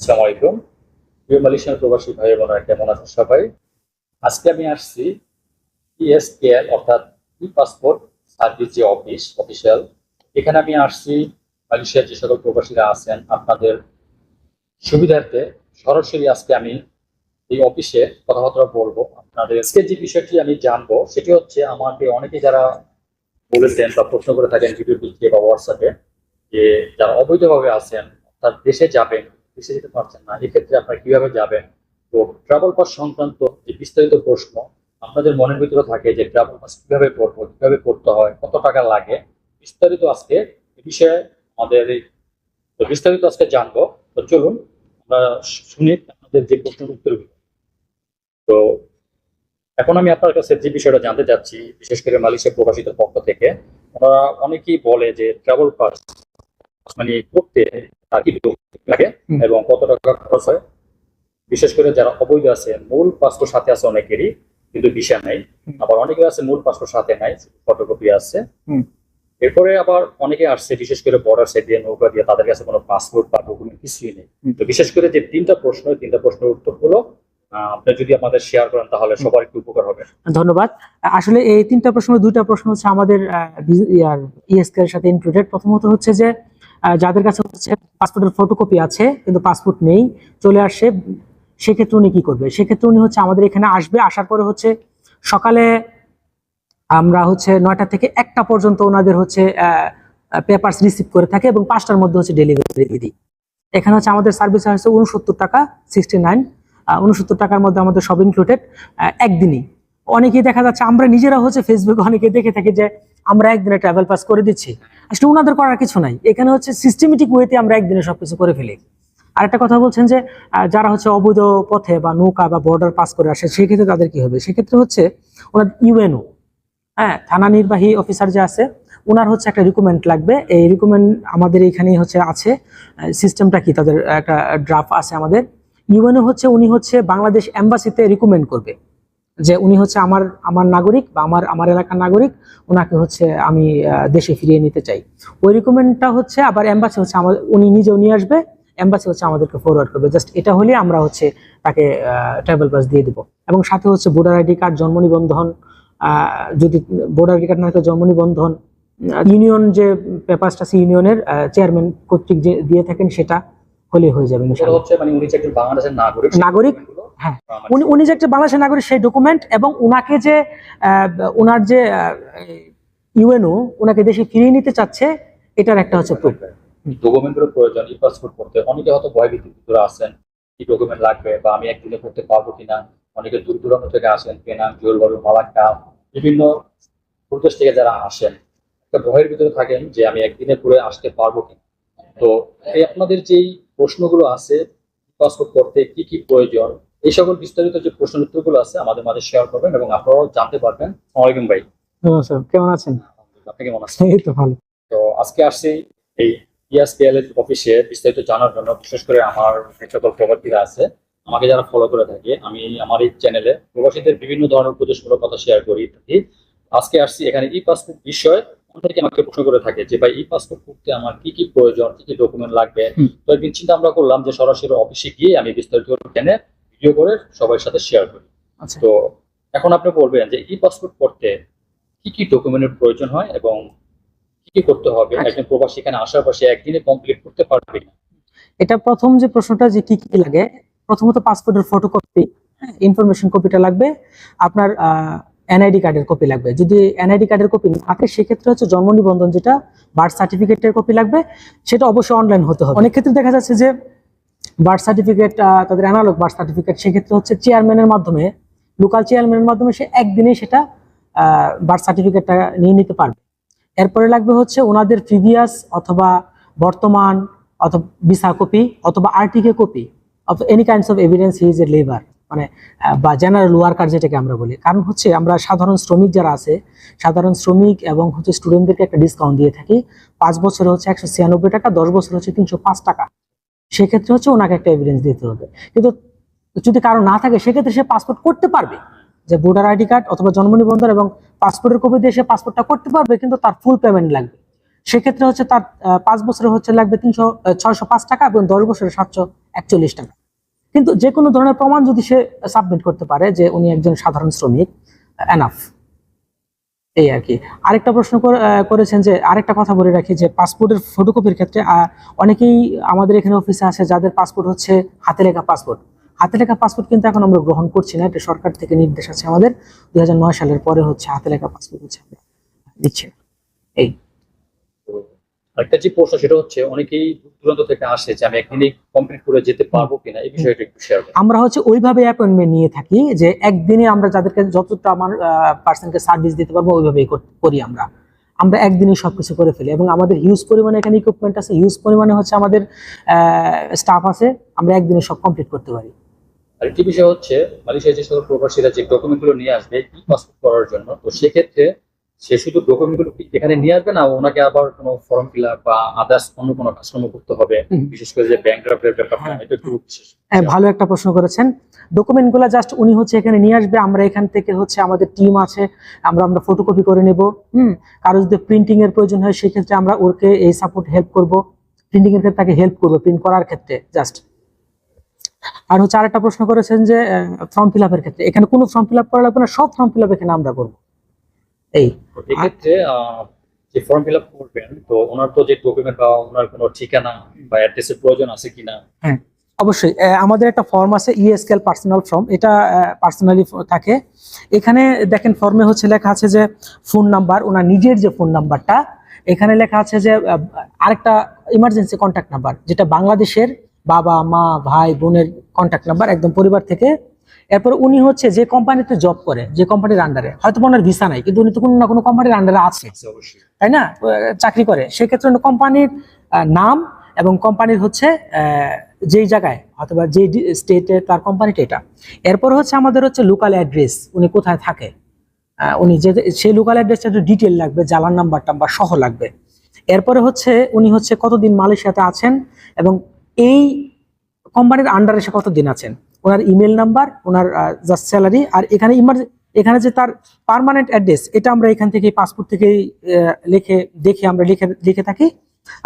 আসসালামু আলাইকুম। প্রিয় মালয়েশিয়ান প্রবাসী ভাই বোনেরা, কেমন আছেন সবাই? আজকে আমি আসছি ইএসকেএল অর্থাৎ ই পাসপোর্ট সার্ভিস যে অফিস অফিসিয়াল এখানে আমি আসছি, মালয়েশিয়ার যে সকল প্রবাসীরা আছেন, আপনাদের সুবিধার্থে। সরাসরি আজকে আমি এই অফিসে কথাবার্তা বলব। আপনাদের আজকে যে বিষয়টি আমি জানব, সেটি হচ্ছে আমাকে অনেকে যারা বলেছেন বা প্রশ্ন করে থাকেন ভিডিও লিখে বা হোয়াটসঅ্যাপে যে যারা অবৈধভাবে আছেন অর্থাৎ দেশে যাবেন দেশে যেতে পারছেন না। এক্ষেত্রে আপনারা কীভাবে যাবেন? তো ট্রাভেল পাস সংক্রান্ত যে বিস্তারিত প্রশ্ন, আপনাদের মনের ভিতরে থাকে যে ট্রাভেল পাস কীভাবে পড়ব কীভাবে করতে হয়, কত টাকা লাগে? বিস্তারিত আজকে এ বিষয়ে আমাদের তো বিস্তারিত আজকে জানব। তো চলুন, আমরা শুনি আপনাদের যে প্রশ্নের উত্তর তো এখন আমি আপনার কাছে যে বিষয়টা জানতে চাচ্ছি, বিশেষ করে মালয়েশিয়া প্রকাশিত পক্ষ থেকে, ওনারা অনেকেই বলে যে ট্রাভেল পাস মানে করতে তার কি লাগে এবং কত টাকা খরচ হয়। বিশেষ করে যারা অবৈধ আছে মূল পাসপোর্ট সাথে আছে অনেকেরই কিন্তু ভিসা নাই। আবার অনেকে আছে মূল পাসপোর্ট সাথে নাই ফটোকপি আছে। এরপরে আবার অনেকে আসছে বিশেষ করে বর্ডার সাইড দিয়ে নৌকা দিয়ে তাদের কাছে কোনো পাসপোর্ট বা ডকুমেন্ট কিছুই নেই। তো বিশেষ করে যে তিনটা প্রশ্ন তিনটা প্রশ্নের উত্তর হলো আপনি যদি আমাদের শেয়ার করেন তাহলে সবার একটু উপকার হবে। ধন্যবাদ। আসলে এই তিনটা প্রশ্ন দুইটা প্রশ্ন হচ্ছে আমাদের ইএসকে এর সাথে ইনক্লুডেড প্রথমত হচ্ছে যে যাদের কাছে হচ্ছে পাসপোর্টের ফটোকপি আছে, কিন্তু পাসপোর্ট নেই, চলে আসে, সেক্ষেত্রে উনি কি করবে? সেক্ষেত্রে উনি হচ্ছে আমাদের এখানে আসবে, আসার পরে হচ্ছে সকালে আমরা হচ্ছে নয়টা থেকে একটা পর্যন্ত ওনাদের হচ্ছে পেপারস রিসিভ করে থাকে এবং পাঁচটার মধ্যে হচ্ছে ডেলিভারি দিয়ে দিই। এখানে হচ্ছে আমাদের সার্ভিস হচ্ছে উনসত্তর টাকা সিক্সটি নাইন উনসত্তর টাকার মধ্যে আমাদের সব ইনক্লুডেড একদিনই। অনেকেই দেখা যাচ্ছে, আমরা নিজেরা হচ্ছে ফেসবুকে অনেকে দেখে থাকি যে আমরা একদিনে ট্রাভেল পাস করে দিচ্ছি। আসলে ওনাদের করার কিছু নাই। এখানে হচ্ছে সিস্টেমেটিক ওয়েতে আমরা একদিনে সবকিছু করে ফেলি। আরেকটা কথা বলছেন যে যারা হচ্ছে অবৈধ পথে বা নৌকা বা বর্ডার পাস করে আসে, সেক্ষেত্রে তাদের কি হবে? সেক্ষেত্রে হচ্ছে ওনার ইউএনও হ্যাঁ থানা নির্বাহী অফিসার যে আছে ওনার হচ্ছে একটা রিকমেন্ড লাগবে। এই রিকমেন্ড আমাদের এখানেই হচ্ছে আছে। সিস্টেমটা কি? তাদের একটা ড্রাফট আছে আমাদের। ইউএনও হচ্ছে, উনি হচ্ছে বাংলাদেশ অ্যাম্বাসিতে রিকমেন্ড করবে। যে উনি হচ্ছে আমার আমার নাগরিক বা আমার আমার এলাকার নাগরিক ওনাকে হচ্ছে আমি দেশে ফিরিয়ে নিতে চাই। ওই রিকমেন্ডটা হচ্ছে আবার এম্বাসি হচ্ছে আমার উনি নিজেও নিয়ে আসবে এম্বাসি হচ্ছে আমাদেরকে ফরওয়ার্ড করবে। জাস্ট এটা হলে আমরা হচ্ছে তাকে ট্রাভেল পাস দিয়ে দিব। এবং সাথে হচ্ছে ভোটার আইডি কার্ড জন্ম নিবন্ধন যদি ভোটার আইডি কার্ড না থাকে জন্ম নিবন্ধন ইউনিয়ন যে পেপারসটা আছে ইউনিয়নের চেয়ারম্যান কর্তৃক যে দিয়ে থাকেন সেটা হলে হয়ে যাবে মানে নাগরিক হ্যাঁ। মানে উনি উনি যে একটা বাংলাদেশের নাগরিক সেই ডকুমেন্ট এবং উনাকে যে উনার যে ইউএনও উনাকে দেশে ফিরিয়ে নিতে চাচ্ছে এটার একটা হচ্ছে প্রুফ ডকুমেন্টগুলো প্রয়োজন ই পাসপোর্ট করতে অনেকে হয়তো ভয় ভীতির আছেন কি ডকুমেন্ট লাগবে বা আমি একদিনে করতে পারব কিনা। অনেকে দূর দূরান্ত থেকে আসেন পেনাং জোরবাড়ু মালাক্কা। বিভিন্ন প্রদেশ থেকে যারা আসেন একটা ভয়ের ভিতরে থাকেন যে আমি একদিনে করে আসতে পারব কিনা। তো এই আপনাদের যেই প্রশ্নগুলো আছে পাসপোর্ট করতে কি কি প্রয়োজন এই সকল বিস্তারিত যে প্রশ্ন উত্তরগুলো আছে আমাদের মাঝে শেয়ার করবেন এবং আপনারাও জানতে পারবেন। ওয়ালাইকুম ভাই। কেমন আছেন? আপনি কেমন আছেন? এই তো ভালো। তো আজকে আসছি এই ইয়াসপিএল এর অফিসে বিস্তারিত জানার জন্য বিশেষ করে আমার যে সকল প্রবাসীরা আছে আমাকে যারা ফলো করে থাকে আমি আমার এই চ্যানেলে প্রবাসীদের বিভিন্ন ধরনের উপদেশমূলক কথা শেয়ার করি থাকি। আজকে আসছি এখানে ই পাসপোর্ট বিষয়। অনেকে আমাকে প্রশ্ন করে থাকে যে ভাই ই পাসপোর্ট করতে আমার কি কি প্রয়োজন কি কি ডকুমেন্ট লাগবে? তো একদিন চিন্তা আমরা করলাম যে সরাসরি অফিসে গিয়ে আমি বিস্তারিত চ্যানেল ভিডিও করে সবার সাথে শেয়ার করি। আচ্ছা। তো এখন আপনি বলবেন যে ই পাসপোর্ট করতে কি কি ডকুমেন্টের প্রয়োজন হয় এবং কি কি করতে হবে? আচ্ছা। একজন প্রবাসী এখানে আসার সে একদিনে কমপ্লিট করতে পারবে না এটা প্রথম যে প্রশ্নটা যে কি কি লাগে প্রথমত পাসপোর্টের ফটোকপি ইনফরমেশন কপিটা লাগবে। আপনার এনআইডি কার্ডের কপি লাগবে। যদি এনআইডি কার্ডের কপি না থাকে সেক্ষেত্রে হচ্ছে জন্ম নিবন্ধন যেটা বার্থ সার্টিফিকেটের কপি লাগবে। সেটা অবশ্যই অনলাইন হতে হবে। অনেক ক্ষেত্রে দেখা যাচ্ছে যে বার্থ সার্টিফিকেট তাদের অ্যানালগ বার্থ সার্টিফিকেট সেক্ষেত্রে হচ্ছে চেয়ারম্যানের মাধ্যমে লোকাল চেয়ারম্যানের মাধ্যমে সে একদিনেই সেটা বার্থ সার্টিফিকেটটা নিয়ে নিতে পারবে। এরপরে লাগবে হচ্ছে ওনাদের প্রিভিয়াস অথবা বর্তমান অথবা ভিসা কপি অথবা RTK copy of any kinds of evidence is a labour মানে বা জেনারেল ওয়ার্কার যেটাকে আমরা বলি। কারণ হচ্ছে আমরা সাধারণ শ্রমিক যারা আছে, সাধারণ শ্রমিক এবং হচ্ছে স্টুডেন্টদেরকে একটা ডিসকাউন্ট দিয়ে থাকি, পাঁচ বছরে হচ্ছে একশো ছিয়ানব্বই টাকা, দশ বছর হচ্ছে তিনশো পাঁচ টাকা। সেক্ষেত্রে হচ্ছে ওনাকে একটা এভিডেন্স দিতে হবে। কিন্তু যদি কারও না থাকে, সেক্ষেত্রে সে পাসপোর্ট করতে পারবে যে ভোটার আইডি কার্ড অথবা জন্ম নিবন্ধন এবং পাসপোর্টের কপি দিয়ে সে পাসপোর্টটা করতে পারবে, কিন্তু তার ফুল পেমেন্ট লাগবে। সেক্ষেত্রে হচ্ছে তার পাঁচ বছরে হচ্ছে লাগবে তিনশো ছয়শো পাঁচ টাকা এবং দশ বছরে সাতশো একচল্লিশ টাকা। কিন্তু যে কোনো ধরনের প্রমাণ যদি সে সাবমিট করতে পারে যে উনি একজন সাধারণ শ্রমিক এনাফ এই আর কি। আরেকটা প্রশ্ন করেছেন যে, আরেকটা কথা বলে রাখি যে পাসপোর্টের ফটোকপির ক্ষেত্রে অনেকেই আমাদের এখানে অফিসে আছে যাদের পাসপোর্ট হচ্ছে হাতে লেখা পাসপোর্ট হাতে লেখা পাসপোর্ট কিন্তু এখন আমরা গ্রহণ করছি না, এটা সরকার থেকে নির্দেশ আছে আমাদের। দুই হাজার নয় সালের পরে হচ্ছে হাতে লেখা পাসপোর্ট হচ্ছে আমরা দিচ্ছে এই। আরেকটা যে প্রশ্ন সেটা হচ্ছে অনেকেই দূরান্ত থেকে আসে যে আমি একদিনে কমপ্লিট করে যেতে পারব কিনা এই বিষয়টা একটু শেয়ার করুন আমরা হচ্ছে ওইভাবে অ্যাপয়েন্টমেন্ট নিয়ে থাকি যে একদিনে আমরা যাদেরকে যতটা আমার পার্সনকে সার্ভিস দিতে পারব ওইভাবেই কর- আমরা। আমরা একদিনে সবকিছু করে ফেলি এবং আমাদের হিউজ পরিমাণে এখানে ইকুইপমেন্ট আছে হিউজ পরিমাণে হচ্ছে আমাদের স্টাফ আছে আমরা একদিনে সব কমপ্লিট করতে পারি। আরেকটি বিষয় হচ্ছে মালয়েশিয়ার যে সকল প্রবাসীরা যে ডকুমেন্টগুলো নিয়ে আসবে ই পাসপোর্ট করার জন্য তো সেক্ষেত্রে সে শুধু ডকুমেন্টগুলো কি এখানে নিয়ে আসবে না ওনাকে আবার কোনো ফর্ম ফিল আপ বা আদার্স অন্য কোনো কাজকর্ম করতে হবে? বিশেষ করে যে ব্যাংক ড্রাফটের ব্যাপারটা। এটা একটু বিশেষ। হ্যাঁ, ভালো একটা প্রশ্ন করেছেন। ডকুমেন্টগুলো জাস্ট উনি হচ্ছে এখানে নিয়ে আসবে আমরা এখান থেকে হচ্ছে আমাদের টিম আছে আমরা আমরা ফটোকপি করে নেব হুম। কারও যদি প্রিন্টিং এর প্রয়োজন হয় সেক্ষেত্রে আমরা ওকে এই সাপোর্ট হেল্প করব। প্রিন্টিং এর ক্ষেত্রে তাকে হেল্প করব প্রিন্ট করার ক্ষেত্রে জাস্ট আর হচ্ছে আরেকটা প্রশ্ন করেছেন যে ফর্ম ফিল আপের ক্ষেত্রে। এখানে কোনো ফর্ম ফিল আপ করা লাগবে না সব ফর্ম ফিল আপ এখানে আমরা করব। এই এক্ষেত্রে যে ফর্ম ফিল আপ করবেন তো ওনার তো যে ডকুমেন্ট বা ওনার কোনো ঠিকানা বা অ্যাড্রেসের প্রয়োজন আছে কিনা? হ্যাঁ অবশ্যই। আমাদের একটা ফর্ম আছে ইএসকেল পার্সোনাল ফর্ম এটা পার্সোনালি থাকে। এখানে দেখেন ফর্মে হচ্ছে লেখা আছে যে ফোন নাম্বার ওনার নিজের যে ফোন নাম্বারটা এখানে লেখা আছে যে আরেকটা ইমার্জেন্সি কন্ট্যাক্ট নাম্বার যেটা বাংলাদেশের বাবা মা ভাই বোনের কন্ট্যাক্ট নাম্বার একদম পরিবার থেকে এরপর উনি হচ্ছে যে কোম্পানিতে জব করে যে কোম্পানির আন্ডারে হয়তো ওনার ভিসা নাই কিন্তু উনি তো কোনো না কোনো কোম্পানির আন্ডারে আছে। তাই না? চাকরি করে। সেক্ষেত্রে কোম্পানির নাম এবং কোম্পানির হচ্ছে যেই জায়গায় অথবা যে স্টেটে তার কোম্পানিটা এটা। এরপর হচ্ছে আমাদের হচ্ছে লোকাল অ্যাড্রেস উনি কোথায় থাকে? উনি যে সেই লোকাল অ্যাড্রেসটা একটু ডিটেল লাগবে জ্বালার নাম্বার টাম্বার সহ লাগবে। এরপরে হচ্ছে উনি হচ্ছে কতদিন মালয়েশিয়াতে আছেন এবং এই কোম্পানির আন্ডারে সে কতদিন আছেন? ওনার ইমেল নাম্বার ওনার জাস্ট স্যালারি আর এখানে ইমার এখানে যে তার পার্মানেন্ট অ্যাড্রেস এটা আমরা এখান থেকে পাসপোর্ট থেকে লিখে, দেখে আমরা লিখে লিখে থাকি।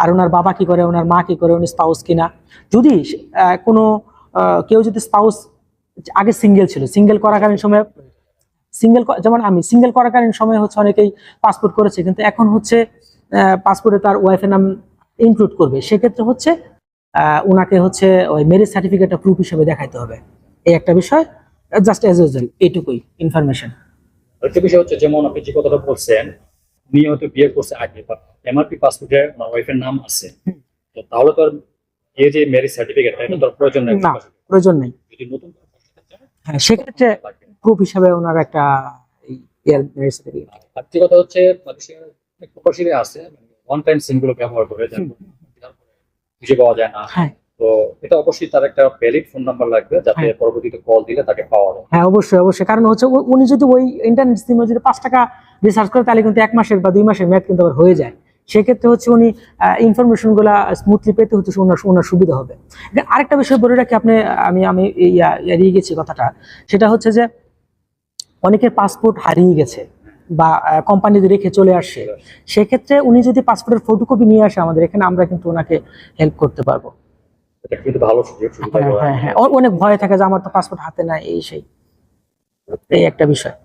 আর ওনার বাবা কি করে, ওনার মা কি করে, উনি স্পাউস কিনা। যদি কোনো কেউ যদি স্পাউস আগে সিঙ্গেল ছিল সিঙ্গেল করাকালীন সময় সিঙ্গেল যেমন আমি সিঙ্গেল করাকালীন সময় হচ্ছে অনেকেই পাসপোর্ট করেছে, কিন্তু এখন হচ্ছে পাসপোর্টে তার ওয়াইফের নাম ইনক্লুড করবে। সেক্ষেত্রে হচ্ছে ওনাকে হচ্ছে ওই ম্যারেজ সার্টিফিকেটটা প্রুফ হিসেবে দেখাইতে হবে। এই একটা বিষয় জাস্ট এজ ইউজুয়াল এইটুকুই ইনফরমেশন আরেকটা বিষয় হচ্ছে যেমন আপনি যে কথাটা বলছেন উনি হয়তো বিয়ে করছে আগে বা এমআরপি পাসপোর্টে ওনার ওয়াইফের নাম আছে। তো তাহলে তো আর এই যে ম্যারেজ সার্টিফিকেট এটা তো প্রয়োজন নেই। না। প্রয়োজন নেই। যদি নতুন হ্যাঁ সেক্ষেত্রে। প্রুফ হিসাবে ওনার একটা ইয়ার ম্যারেজ সার্টিফিকেট কথা হচ্ছে অনেক প্রবাসীরা আছে ওয়ান টাইম সিমগুলো ব্যবহার করে যার খুঁজে পাওয়া যায় না। হ্যাঁ। তো এটা অবশ্যই তার একটা ভ্যালিড ফোন নাম্বার লাগবে যাতে হ্যাঁ। পরবর্তীতে কল দিলে তাকে পাওয়া যায়। হ্যাঁ অবশ্যই অবশ্যই। কারণ হচ্ছে উনি যদি ওই ইন্টারনেট সিমে যদি পাঁচ টাকা রিসার্চ করে তাহলে কিন্তু এক মাসের বা দুই মাসের মেয়াদ কিন্তু আবার হয়ে যায়। সেক্ষেত্রে হচ্ছে উনি ইনফরমেশনগুলা স্মুথলি পেতে হচ্ছে ওনার ওনার সুবিধা হবে। আরেকটা বিষয় বলে রাখি আপনি আমি আমি এড়িয়ে গেছি কথাটা। সেটা হচ্ছে যে অনেকের পাসপোর্ট হারিয়ে গেছে। বা কোম্পানি রেখে চলে আসে সেক্ষেত্রে উনি যদি পাসপোর্টের ফটোকপি নিয়ে আসে আমাদের এখানে আমরা কিন্তু ওনাকে হেল্প করতে পারব। হ্যাঁ হ্যাঁ হ্যাঁ। অনেক ভয় থাকে যে আমার তো পাসপোর্ট হাতে নাই এই সেই। এই একটা বিষয়।